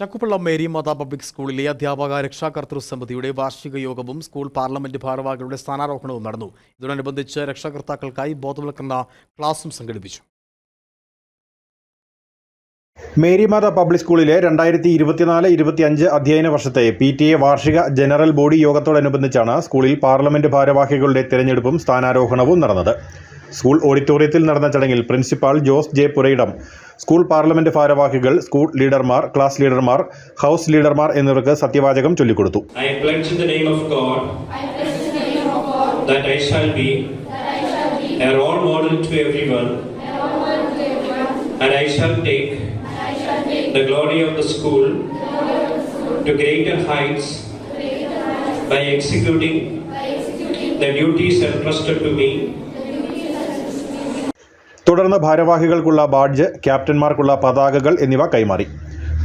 ചക്കുപ്പള്ളം Mary മാതാ public സ്കൂളിലെ അധ്യാപക രക്ഷാകർത്തൃ സമിതിയുടെ വാർഷിക യോഗവും സ്കൂൾ പാർലമെന്റ് ഭാരവാഹികളുടെ സ്ഥാനാരോഹണവും നടന്നു. ഇതോടനുബന്ധിച്ച് രക്ഷാകർത്താക്കൾക്കായി ബോധവൽക്കരണ ക്ലാസും സംഘടിപ്പിച്ചു. മേരിമാത പബ്ലിക് സ്കൂളിലെ രണ്ടായിരത്തി ഇരുപത്തിനാല് ഇരുപത്തിയഞ്ച് അധ്യയന വർഷത്തെ പി ടി എ വാർഷിക ജനറൽ ബോഡി യോഗത്തോടനുബന്ധിച്ചാണ് സ്കൂളിൽ പാർലമെന്റ് ഭാരവാഹികളുടെ തെരഞ്ഞെടുപ്പും സ്ഥാനാരോഹണവും നടന്നത്. സ്കൂൾ ഓഡിറ്റോറിയത്തിൽ നടന്ന ചടങ്ങിൽ principal Jose J Purayidam school parliament ഭാരവാഹികൾ സ്കൂൾ ലീഡർമാർ ക്ലാസ് ലീഡർമാർ ഹൗസ് ലീഡർമാർ എന്നിവർക്ക് സത്യവാചകം ചൊല്ലിക്കൊടുത്തു a role model to everyone and I shall take the glory of the school to greater heights by executing the duties entrusted to me തുടർന്ന് ഭാരവാഹികൾക്കുള്ള badge ക്യാപ്റ്റന്മാർക്കുള്ള പതാകകൾ എന്നിവ കൈമാറി.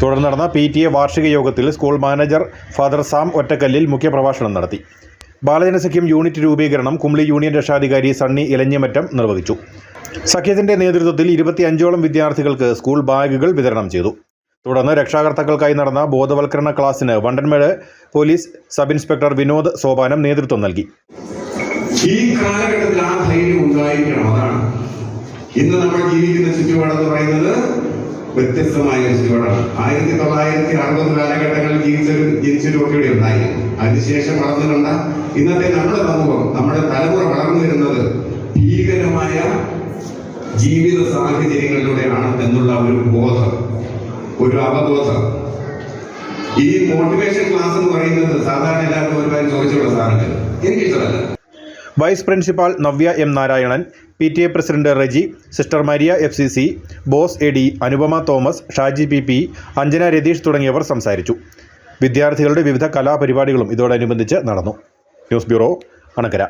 തുടർന്ന് നടന്ന പി ടി എ വാർഷിക യോഗത്തിൽ സ്കൂൾ മാനേജർ ഫാദർ സാം ഒറ്റക്കല്ലിൽ മുഖ്യപ്രഭാഷണം നടത്തി. ബാലജനസഖ്യം യൂണിറ്റ് രൂപീകരണം കുംളി യൂണിയൻ രക്ഷാധികാരി സണ്ണി ഇലഞ്ഞിമറ്റം നിർവഹിച്ചു. സഖ്യത്തിന്റെ നേതൃത്വത്തിൽ ഇരുപത്തിയഞ്ചോളം വിദ്യാർത്ഥികൾക്ക് സ്കൂൾ ബാഗുകൾ വിതരണം ചെയ്തു. തുടർന്ന് രക്ഷാകർത്താക്കൾക്കായി നടന്ന ബോധവൽക്കരണ ക്ലാസ്സിന് Vandanmedu police sub inspector Vinod Sopanam നേതൃത്വം നൽകി. ഈ കാലഘട്ടത്തിൽ ആ ധൈര്യം ഉണ്ടായിരിക്കണം അതാണ്. ഇന്ന് നമ്മൾ ജീവിക്കുന്ന ചുറ്റുപാട് എന്ന് പറയുന്നത് വ്യത്യസ്തമായ ഒരു ചുറ്റുപാടാണ്. ആയിരത്തി തൊള്ളായിരത്തി അറുപത് കാലഘട്ടങ്ങളിൽ ജീവിച്ചൊരു ജനിച്ചൊരു ഇവിടെ ഉണ്ടായി. അതിനുശേഷം വളർന്നു ഇന്നത്തെ നമ്മുടെ സമൂഹം നമ്മുടെ തലമുറ വളർന്നു വരുന്നത് ഭീകരമായ ജീവിത സാഹചര്യങ്ങളിലൂടെയാണ് എന്നുള്ള ഒരു ബോധം ഒരു അവബോധം. ഈ മോട്ടിവേഷൻ ക്ലാസ് എന്ന് പറയുന്നത് സാധാരണ എല്ലാവർക്കും ഒരുപാട് ചോദിച്ചുള്ള സാധനങ്ങൾ. എനിക്കിഷ്ടമല്ല. Vice principal Navya M Narayanan P T A president Reji sister Maria F C C Bose A D Anupama Thomas Shaji P P Anjana Ratheesh തുടങ്ങിയവർ സംസാരിച്ചു. വിദ്യാർത്ഥികളുടെ വിവിധ കലാപരിപാടികളും ഇതോടനുബന്ധിച്ച് നടന്നു. News bureau Anakkara.